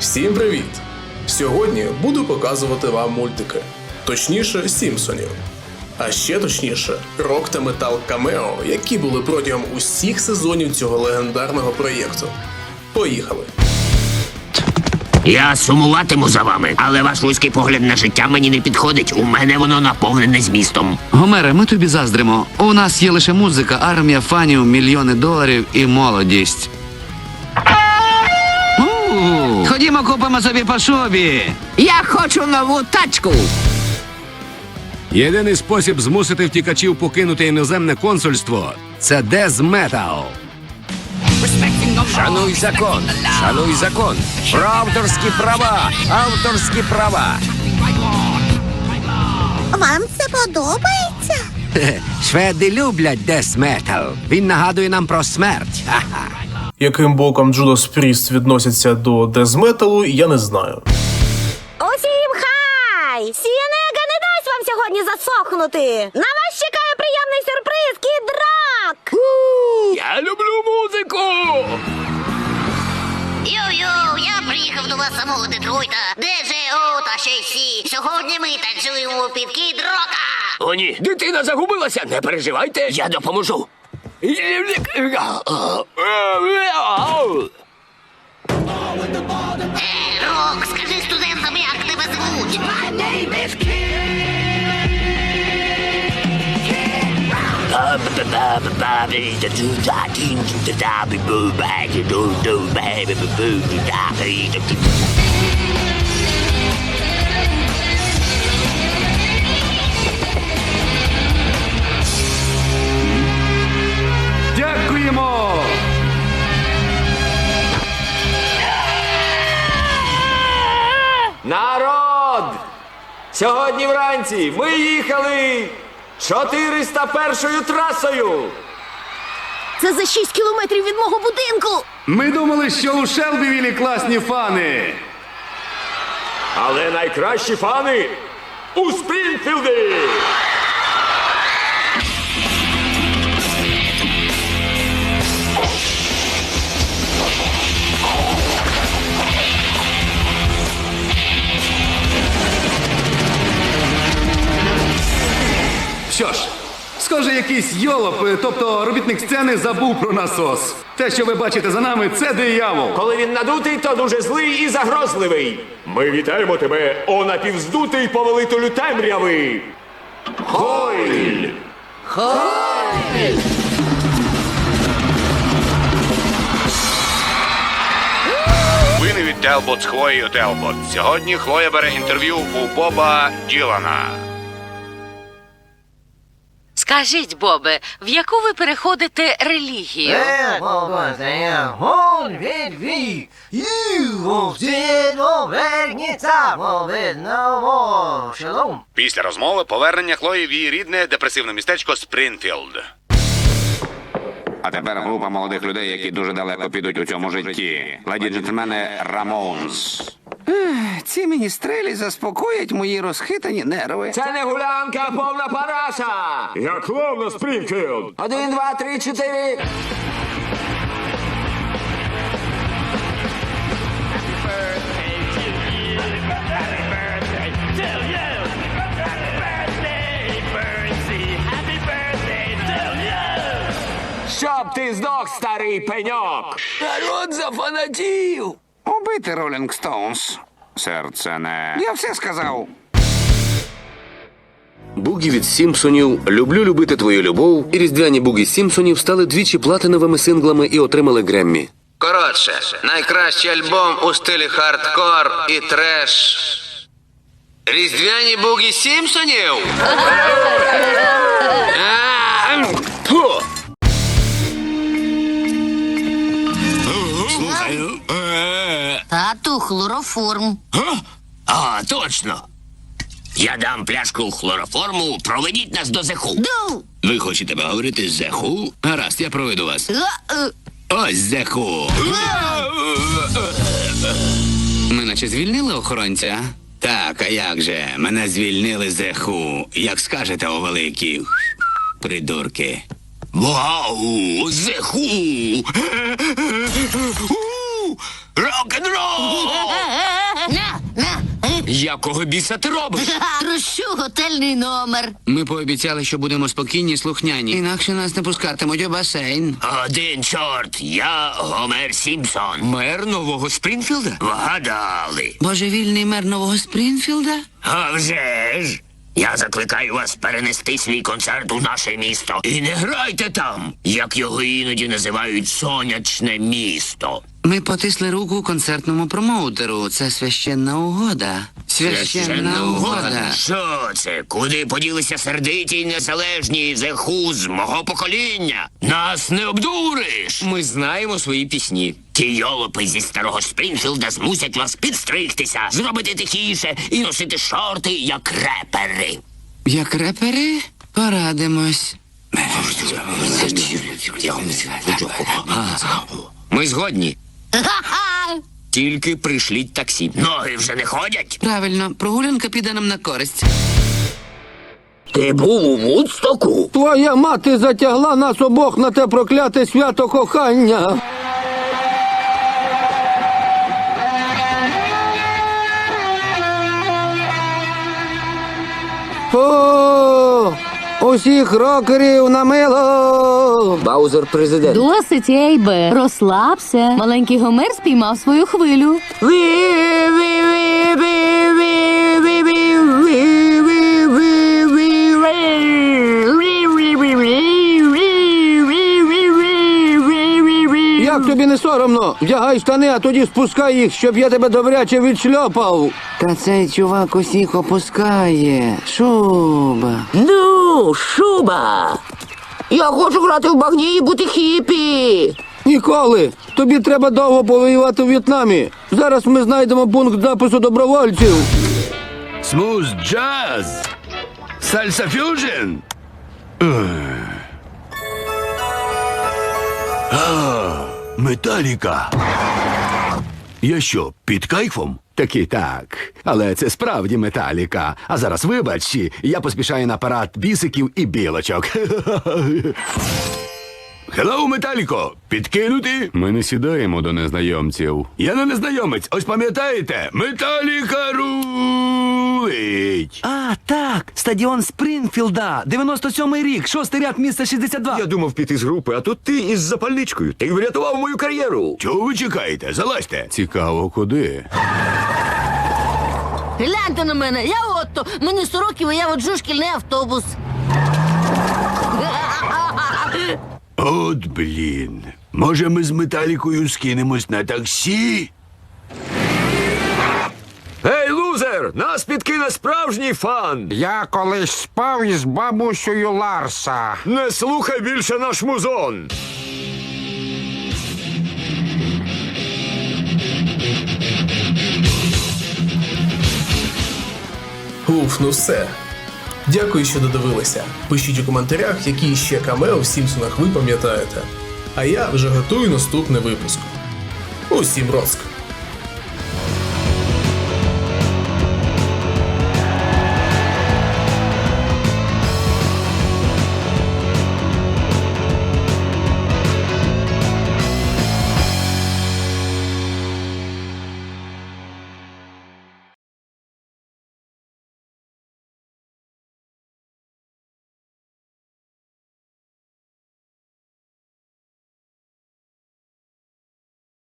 Всім привіт! Сьогодні буду показувати вам мультики. Точніше, Сімпсонів. А ще точніше, рок та метал камео, які були протягом усіх сезонів цього легендарного проєкту. Поїхали! Я сумуватиму за вами, але ваш вузький погляд на життя мені не підходить. У мене воно наповнене змістом. Гомере, ми тобі заздримо. У нас є лише музика, армія фанів, мільйони доларів і молодість. Ходімо, купимо собі по шубі. Я хочу нову тачку. Єдиний спосіб змусити втікачів покинути іноземне консульство це дезметал. Шануй закон, шануй закон. Про авторські права, авторські права. Вам це подобається? Шведи люблять дезметал. Він нагадує нам про смерть. Ха-ха. Яким боком Джудас Пріст відносяться до дезметалу, я не знаю. Усім хай! Сієнега не дасть вам сьогодні засохнути! На вас чекає приємний сюрприз, кіт драк! Я люблю музику. Йо-йо, я приїхав до вас самого Детройта. Де же та ще й? Сьогодні ми танцюємо під кід рока. О, ні, дитина загубилася. Не переживайте, я допоможу. Е, Рок, скажи студентам, як тебе звуть. Дякуємо! Народ! Сьогодні вранці ми їхали 401 трасою. Це за 6 кілометрів від мого будинку! Ми думали, що у Шелбівілі класні фани. Але найкращі фани у Спрінфілді. Що ж, схоже, якийсь йолоп, е, тобто робітник сцени, забув про насос. Те, що ви бачите за нами, це диявол. Коли він надутий, то дуже злий і загрозливий. Ми вітаємо тебе, о напівздутий повелителю темряви. Хойль! Новини від Телбот з Хлоєю Телбот. Сьогодні Хлоя бере інтерв'ю у Боба Ділана. Скажіть, Бобе, в яку ви переходите релігію? Після розмови повернення Хлої в її рідне депресивне містечко Спрінфілд. А тепер група молодих людей, які дуже далеко підуть у цьому житті. Леді джентльмени Рамонс. Ці міністрелі заспокоять мої розхитані нерви. Це не гулянка, а повна параша! Я клоун Спрінфілд! Один, два, три, чотири. Щоб ти здох, старий пеньок! Народ зафанатів. Убити Ролінг Стоунс. Серце не. Я все сказав. Бугі від Сімпсонів, люблю любити твою любов. І різдвяні бугі Сімпсонів стали двічі платиновими синглами і отримали Греммі. Коротше, найкращий альбом у стилі хардкор і треш. Різдвяні буги Сімпсонів? Фу. Тату, хлороформ. А, точно. Я дам пляшку хлороформу, проведіть нас до зеху. Ду! Ви хочете поговорити з зеху? Гаразд, я проведу вас. Га-е. Ось зеху. Ми наче звільнили охоронця. Так, а як же? Мене звільнили зеху. Як скажете, о великі придурки. Вау! Зеху! Рок-н-рол! Якого біса ти робиш? Трощу готельний номер. Ми пообіцяли, що будемо спокійні і слухняні. Інакше нас не пускатимуть у басейн. Один чорт, я Гомер Сімпсон. Мер нового Спрінфілда? Вгадали. Божевільний мер нового Спрінфілда? А вже ж. Я закликаю вас перенести свій концерт у наше місто. І не грайте там, як його іноді називають сонячне місто. Ми потисли руку концертному промоутеру. Це священна угода. Священна угода. Що це? Куди поділися сердиті й незалежні зеху з мого покоління? Нас не обдуриш. Ми знаємо свої пісні. Ті йолопи зі старого Спрінфілда змусять вас підстригтися, зробити тихіше і носити шорти, як репери. Як репери? Порадимось. Ми згодні. Тільки пришліть таксі. Ноги вже не ходять. Правильно, прогулянка піде нам на користь. Ти був у Вудстоку? Твоя мати затягла нас обох на те прокляте свято кохання. О, усіх рокерів на мило. Баузер президент. Досить, Ейбе. Розслабся. Маленький Гомер спіймав свою хвилю. Як тобі соромно? Вдягай штани, а тоді спускай їх, щоб я тебе добряче відшльопав. Та цей чувак усіх опускає. Шуба. Ну, шуба. Я хочу грати в багні і бути хіпі. Ніколи. Тобі треба довго повоювати в В'єтнамі. Зараз ми знайдемо пункт запису добровольців. Смуз джаз. Сальса фюжн. А, металіка. Я що, під кайфом? Таки так. Але це справді металіка. А зараз вибач, я поспішаю на парад бісиків і білочок. Хеллоу, металіко! Підкинути? Ми не сідаємо до незнайомців. Я не незнайомець, ось пам'ятаєте? Металіка рулить! А, так, стадіон Спрінфілда, 97-й рік, шостий ряд, місце 62. Я думав піти з групи, а тут ти із запальничкою. Ти врятував мою кар'єру. Чого ви чекаєте? Залазьте! Цікаво, куди? Гляньте на мене, я Отто. Мені 100 років, і я воджу шкільний автобус. От блін. Може, ми з металікою скинемось на таксі? Ей, лузер! Нас підкине справжній фан! Я колись спав із бабусею Ларса. Не слухай більше наш музон! Уф, ну все. Дякую, що додивилися. Пишіть у коментарях, які ще камео в Сімпсонах ви пам'ятаєте. А я вже готую наступний випуск. Усім розк!